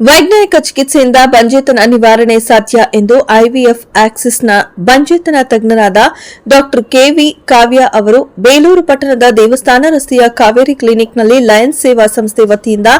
ವೈಜ್ಞಾನಿಕ ಚಿಕಿತ್ಸೆಯಿಂದ ಬಂಜೇತನ ನಿವಾರಣೆ ಸಾಧ್ಯ ಎಂದು ಐವಿಎಫ್ ಆಕ್ಸಿಸ್ನ ಬಂಜೇತನ ತಜ್ಞರಾದ ಡಾ ಕೆವಿ ಕಾವ್ಯ ಅವರು ಬೇಲೂರು ಪಟ್ಟಣದ ದೇವಸ್ಥಾನ ರಸ್ತೆಯ ಕಾವೇರಿ ಕ್ಲಿನಿಕ್ನಲ್ಲಿ ಲಯನ್ಸ್ ಸೇವಾ ಸಂಸ್ಥೆ ವತಿಯಿಂದ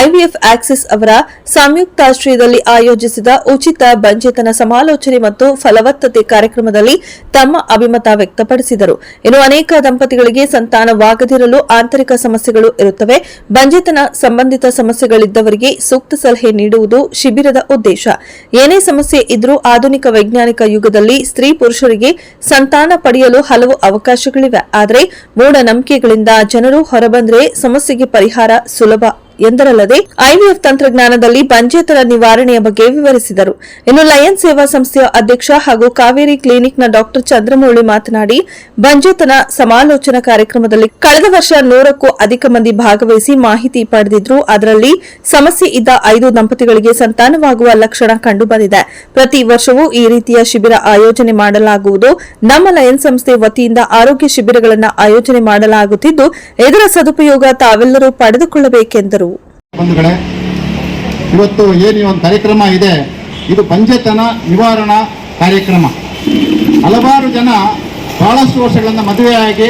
ಐವಿಎಫ್ ಆಕ್ಸಿಸ್ ಅವರ ಸಂಯುಕ್ತಾಶ್ರಯದಲ್ಲಿ ಆಯೋಜಿಸಿದ ಉಚಿತ ಬಂಜೇತನ ಸಮಾಲೋಚನೆ ಮತ್ತು ಫಲವತ್ತತೆ ಕಾರ್ಯಕ್ರಮದಲ್ಲಿ ತಮ್ಮ ಅಭಿಮತ ವ್ಯಕ್ತಪಡಿಸಿದರು. ಇನ್ನು ಅನೇಕ ದಂಪತಿಗಳಿಗೆ ಸಂತಾನವಾಗದಿರಲು ಆಂತರಿಕ ಸಮಸ್ಯೆಗಳು ಇರುತ್ತವೆ. ಬಂಜೇತನ ಸಂಬಂಧಿತ ಸಮಸ್ಯೆಗಳಿದ್ದವರಿಗೆ ಸೂಕ್ತ ಸಲಹೆ ನೀಡುವುದು ಶಿಬಿರದ ಉದ್ದೇಶ. ಏನೇ ಸಮಸ್ಯೆ ಇದ್ರೂ ಆಧುನಿಕ ವೈಜ್ಞಾನಿಕ ಯುಗದಲ್ಲಿ ಸ್ತ್ರೀ ಪುರುಷರಿಗೆ ಸಂತಾನ ಪಡೆಯಲು ಹಲವು ಅವಕಾಶಗಳಿವೆ. ಆದರೆ ಮೂಢನಂಬಿಕೆಗಳಿಂದ ಜನರು ಹೊರಬಂದ್ರೆ ಸಮಸ್ಯೆಗೆ ಪರಿಹಾರ ಸುಲಭ ಎಂದರಲ್ಲದೆ ಐವಿಎಫ್ ತಂತ್ರಜ್ಞಾನದಲ್ಲಿ ಪಂಚೇತರ ನಿವಾರಣೆಯ ಬಗ್ಗೆ ವಿವರಿಸಿದರು. ಇನ್ನು ಲಯನ್ ಸೇವಾ ಸಂಸ್ಥೆಯ ಅಧ್ಯಕ್ಷ ಹಾಗೂ ಕಾವೇರಿ ಕ್ಲಿನಿಕ್ನ ಡಾಕ್ಟರ್ ಚಂದ್ರಮೌಳಿ ಮಾತನಾಡಿ ಬಂಜೇತನ ಸಮಾಲೋಚನಾ ಕಾರ್ಯಕ್ರಮದಲ್ಲಿ ಕಳೆದ ವರ್ಷ ನೂರಕ್ಕೂ ಅಧಿಕ ಮಂದಿ ಭಾಗವಹಿಸಿ ಮಾಹಿತಿ ಪಡೆದಿದ್ರು. ಅದರಲ್ಲಿ ಸಮಸ್ಯೆ ಇದ್ದ ಐದು ದಂಪತಿಗಳಿಗೆ ಸಂತಾನವಾಗುವ ಲಕ್ಷಣ ಕಂಡುಬಂದಿದೆ. ಪ್ರತಿ ವರ್ಷವೂ ಈ ರೀತಿಯ ಶಿಬಿರ ಆಯೋಜನೆ ಮಾಡಲಾಗುವುದು. ನಮ್ಮ ಲಯನ್ ಸಂಸ್ಥೆ ವತಿಯಿಂದ ಆರೋಗ್ಯ ಶಿಬಿರಗಳನ್ನು ಆಯೋಜನೆ ಮಾಡಲಾಗುತ್ತಿದ್ದು, ಇದರ ಸದುಪಯೋಗ ತಾವೆಲ್ಲರೂ ಪಡೆದುಕೊಳ್ಳಬೇಕೆಂದರು. ಬಂಧುಗಳೇ, ಇವತ್ತು ಏನು ಒಂದು ಕಾರ್ಯಕ್ರಮ ಇದೆ, ಇದು ಪಂಚತನ ನಿವಾರಣಾ ಕಾರ್ಯಕ್ರಮ. ಹಲವಾರು ಜನ ಬಹಳಷ್ಟು ವರ್ಷಗಳಿಂದ ಮದುವೆಯಾಗಿ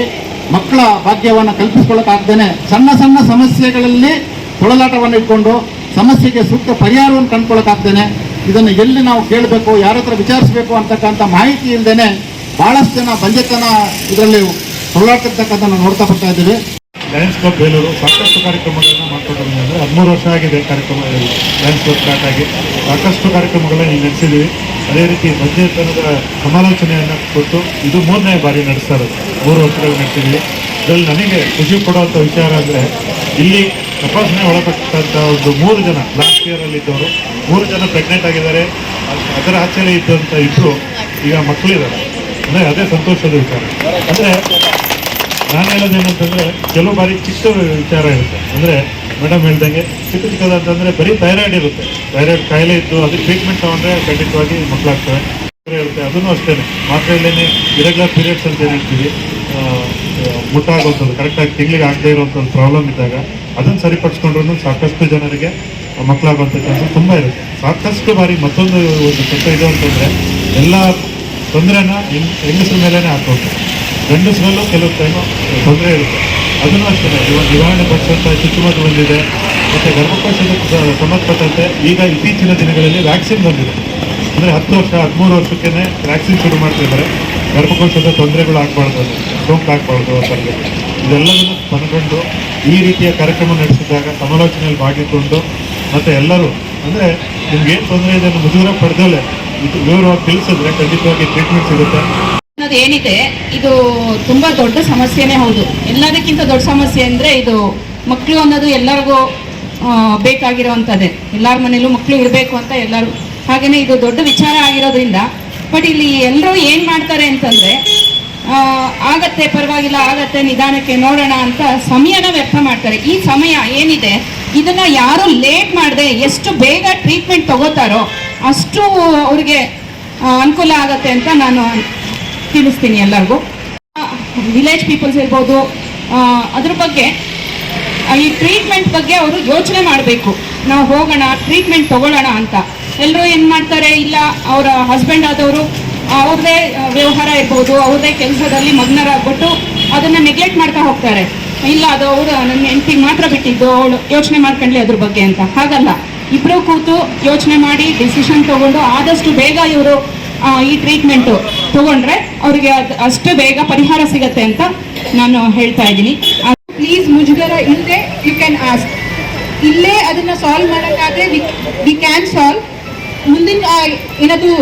ಮಕ್ಕಳ ಭಾಗ್ಯವನ್ನು ಕಲ್ಪಿಸ್ಕೊಳ್ಳೋಕ್ಕಾಗ್ದೇನೆ ಸಣ್ಣ ಸಣ್ಣ ಸಮಸ್ಯೆಗಳಲ್ಲಿ ತೊಳಲಾಟವನ್ನು ಇಟ್ಕೊಂಡು ಸಮಸ್ಯೆಗೆ ಸೂಕ್ತ ಪರಿಹಾರವನ್ನು ಕಂಡುಕೊಳ್ಳೋಕ್ಕಾಗ್ದೇನೆ ಇದನ್ನು ಎಲ್ಲಿ ನಾವು ಕೇಳಬೇಕು, ಯಾರ ಹತ್ರ ವಿಚಾರಿಸಬೇಕು ಅಂತಕ್ಕಂಥ ಮಾಹಿತಿ ಇಲ್ಲದೇ ಬಹಳಷ್ಟು ಜನ ಪಂಚತನ ಇದರಲ್ಲಿ ತೊಳಲಾಡ್ತಿರ್ತಕ್ಕಂಥ ನೋಡ್ತಾ ಬರ್ತಾ ಇದ್ದೀವಿ. ಲಯನ್ಸ್ ಕ್ಲಬ್ ಬೇಲೂರು ಸಾಕಷ್ಟು ಕಾರ್ಯಕ್ರಮಗಳನ್ನ ಮಾಡ್ಕೊಂಡು ಅಂದರೆ ಹದಿಮೂರು ವರ್ಷ ಆಗಿದೆ ಕಾರ್ಯಕ್ರಮ ಲಯನ್ಸ್ ಕ್ಲಬ್ ಸ್ಟಾರ್ಟ್ ಆಗಿ ಸಾಕಷ್ಟು ಕಾರ್ಯಕ್ರಮಗಳನ್ನ ಈಗ ನಡೆಸಿದ್ದೀವಿ. ಅದೇ ರೀತಿ ಮಧ್ಯತನದ ಸಮಾಲೋಚನೆಯನ್ನು ಕೊಟ್ಟು ಇದು ಮೂರನೇ ಬಾರಿ ನಡೆಸ್ತಾ ಇರೋದು. ಮೂರು ವರ್ಷಗಳು ನಡೆಸಿದ್ದೀವಿ. ಇದರಲ್ಲಿ ನನಗೆ ಖುಷಿ ಕೊಡುವಂಥ ವಿಚಾರ ಅಂದರೆ ಇಲ್ಲಿ ತಪಾಸಣೆ ಒಳಪಟ್ಟಂಥ ಒಂದು ಮೂರು ಜನ ಲಾಸ್ಟ್ ಇಯರಲ್ಲಿ ಇದ್ದವರು, ಮೂರು ಜನ ಪ್ರೆಗ್ನೆಂಟ್ ಆಗಿದ್ದಾರೆ. ಅದರ ಆಚೆಲೆ ಇದ್ದಂಥ ಇಬ್ಬರು ಈಗ ಮಕ್ಕಳಿದ್ದಾರೆ ಅಂದರೆ ಅದೇ ಸಂತೋಷದ ವಿಚಾರ. ಅಂದರೆ ನಾನು ಹೇಳೋದೇನಂತಂದ್ರೆ ಕೆಲವು ಬಾರಿ ಚಿಕ್ಕ ವಿಚಾರ ಇರುತ್ತೆ. ಅಂದ್ರೆ ಮೇಡಮ್ ಹೇಳ್ದಂಗೆ, ಚಿಕ್ಕ ಅಂತಂದರೆ ಬರೀ ಥೈರಾಯ್ಡ್ ಇರುತ್ತೆ. ಥೈರಾಯ್ಡ್ ಕಾಯಿಲೆ ಇದ್ದು ಅದಕ್ಕೆ ಟ್ರೀಟ್ಮೆಂಟ್ ತಗೊಂಡ್ರೆ ಖಂಡಿತವಾಗಿ ಮಕ್ಕಳಾಗ್ತವೆ. ಇರುತ್ತೆ, ಅದನ್ನು ಅಷ್ಟೇ ಮಾತ್ರೆಯಲ್ಲೇ ಇರೆಗ್ಯುಲರ್ ಪೀರಿಯಡ್ಸ್ ಅಂತ ಹೇಳ್ತೀವಿ ಮುಟ್ಟಾಗುವಂಥದ್ದು ಕರೆಕ್ಟಾಗಿ ತಿಂಗಳಿಗೆ ಆಗದೇ ಇರುವಂಥದ್ದು ಪ್ರಾಬ್ಲಮ್ ಇದ್ದಾಗ ಅದನ್ನು ಸರಿಪಡಿಸ್ಕೊಂಡ್ರೂ ಸಾಕಷ್ಟು ಜನರಿಗೆ ಮಕ್ಕಳಾಗುವಂಥ ಚಾನ್ಸಸ್ ತುಂಬ ಇರುತ್ತೆ. ಸಾಕಷ್ಟು ಬಾರಿ ಮತ್ತೊಂದು ಒಂದು ತಪ್ಪು ಇದು ಅಂತಂದರೆ, ಎಲ್ಲ ತೊಂದರೆನ ಹೆಂಗಸರ ಮೇಲೇ ಹಾಕೋತಾರೆ ಗಂಡಸರಲ್ಲೂ ಕೆಲವು ಟೈಮು ತೊಂದರೆ ಇರುತ್ತೆ. ಅದನ್ನು ಅಷ್ಟೇ ಇವಾಗ ನಿವಾರಣೆ ಪಡಿಸುವಂಥ ಚುಚ್ಚುಮದ್ದು ಬಂದಿದೆ. ಮತ್ತು ಗರ್ಭಕೋಶದ ಸಂಬಂಧಪಟ್ಟಂತೆ ಈಗ ಇತ್ತೀಚಿನ ದಿನಗಳಲ್ಲಿ ವ್ಯಾಕ್ಸಿನ್ ಬಂದಿದೆ. ಅಂದರೆ ಹತ್ತು ವರ್ಷ, ಹದಿಮೂರು ವರ್ಷಕ್ಕೇ ವ್ಯಾಕ್ಸಿನ್ ಶುರು ಮಾಡ್ತಿದ್ದಾರೆ ಗರ್ಭಕೋಶದ ತೊಂದರೆಗಳು ಆಗಬಾರ್ದು, ಸೋಂಕು ಆಗಬಾರ್ದು ಅಂತ ಅಂದ್ಬಿಟ್ಟು. ಇದೆಲ್ಲದನ್ನು ಮನಗಂಡು ಈ ರೀತಿಯ ಕಾರ್ಯಕ್ರಮ ನಡೆಸಿದಾಗ ಸಮಾಲೋಚನೆಯಲ್ಲಿ ಭಾಗಿಕೊಂಡು ಮತ್ತು ಎಲ್ಲರೂ, ಅಂದರೆ ನಿಮ್ಗೆ ಏನು ತೊಂದರೆ ಇದೆ ಮುಜುಗರ ಪಡೆದಲ್ಲೇ ಇದು ವಿವರವಾಗಿ ತಿಳಿಸಿದ್ರೆ ಖಂಡಿತವಾಗಿ ಟ್ರೀಟ್ಮೆಂಟ್ ಸಿಗುತ್ತೆ. ಏನಿದೆ, ಇದು ತುಂಬ ದೊಡ್ಡ ಸಮಸ್ಯೆನೇ ಹೌದು. ಎಲ್ಲದಕ್ಕಿಂತ ದೊಡ್ಡ ಸಮಸ್ಯೆ ಅಂದರೆ ಇದು ಮಕ್ಕಳು ಅನ್ನೋದು ಎಲ್ಲರಿಗೂ ಬೇಕಾಗಿರೋವಂಥದ್ದೇ ಎಲ್ಲರ ಮನೇಲೂ ಮಕ್ಕಳು ಇರಬೇಕು ಅಂತ ಎಲ್ಲರೂ ಹಾಗೆಯೇ ಇದು ದೊಡ್ಡ ವಿಚಾರ ಆಗಿರೋದ್ರಿಂದ. ಬಟ್ ಇಲ್ಲಿ ಎಲ್ಲರೂ ಏನು ಮಾಡ್ತಾರೆ ಅಂತಂದರೆ ಆಗತ್ತೆ, ಪರವಾಗಿಲ್ಲ, ಆಗತ್ತೆ, ನಿಧಾನಕ್ಕೆ ನೋಡೋಣ ಅಂತ ಸಮಯನ ವ್ಯರ್ಥ ಮಾಡ್ತಾರೆ. ಈ ಸಮಯ ಏನಿದೆ, ಇದನ್ನ ಯಾರು ಲೇಟ್ ಮಾಡದೆ, ಎಷ್ಟು ಬೇಗ ಟ್ರೀಟ್ಮೆಂಟ್ ತಗೋತಾರೋ ಅಷ್ಟು ಅವ್ರಿಗೆ ಅನುಕೂಲ ಆಗತ್ತೆ ಅಂತ ನಾನು ತಿಳಿಸ್ತೀನಿ ಎಲ್ಲರಿಗೂ. ವಿಲೇಜ್ ಪೀಪಲ್ಸ್ ಇರ್ಬೋದು ಅದ್ರ ಬಗ್ಗೆ ಈ ಟ್ರೀಟ್ಮೆಂಟ್ ಬಗ್ಗೆ ಅವರು ಯೋಚನೆ ಮಾಡಬೇಕು. ನಾವು ಹೋಗೋಣ ಟ್ರೀಟ್ಮೆಂಟ್ ತಗೊಳ್ಳೋಣ ಅಂತ. ಎಲ್ಲರೂ ಏನು ಮಾಡ್ತಾರೆ? ಇಲ್ಲ, ಅವರ ಹಸ್ಬೆಂಡ್ ಆದವರು ಅವ್ರದೇ ವ್ಯವಹಾರ ಇರ್ಬೋದು ಅವ್ರದೇ ಕೆಲಸದಲ್ಲಿ ಮಗ್ನರಾಗ್ಬಿಟ್ಟು ಅದನ್ನು ನೆಗ್ಲೆಕ್ಟ್ ಮಾಡ್ತಾ ಹೋಗ್ತಾರೆ. ಇಲ್ಲ, ಅದು ಅವರು, ನನ್ನ ಹೆಂಡತಿಗೆ ಮಾತ್ರ ಬಿಟ್ಟಿದ್ದು, ಅವಳು ಯೋಚನೆ ಮಾಡ್ಕೊಂಡ್ಲಿ ಅದ್ರ ಬಗ್ಗೆ ಅಂತ. ಹಾಗಲ್ಲ. ಇಬ್ಬರೂ ಕೂತು ಯೋಚನೆ ಮಾಡಿ ಡಿಸಿಷನ್ ತಗೊಂಡು ಆದಷ್ಟು ಬೇಗ ಇವರು ಈ ಟ್ರೀಟ್ಮೆಂಟು ತಗೊಂಡ್ರೆ ಅವ್ರಿಗೆ ಅಷ್ಟು ಬೇಗ ಪರಿಹಾರ ಸಿಗತ್ತೆ ಅಂತ ನಾನು ಹೇಳ್ತಾ ಇದ್ದೀನಿ. ಪ್ಲೀಸ್ ಮುಜುಗರ ಇಲ್ಲದೆ ಯು ಕ್ಯಾನ್ ಆಸ್ಕ್ ಇಲ್ಲೇ ಅದನ್ನ ಸಾಲ್ವ್ ಮಾಡೋಕ್ಕಾದ್ರೆ ವಿ ಕ್ಯಾನ್ ಸಾಲ್ವ್ ಮುಂದಿನ ಏನಾದರೂ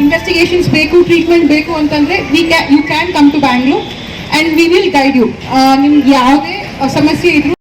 ಇನ್ವೆಸ್ಟಿಗೇಷನ್ಸ್ ಬೇಕು ಟ್ರೀಟ್ಮೆಂಟ್ ಬೇಕು ಅಂತಂದ್ರೆ we can you can come to Bangalore and we will guide you ನಿಮ್ಗೆ ಯಾವುದೇ ಸಮಸ್ಯೆ ಇದ್ರು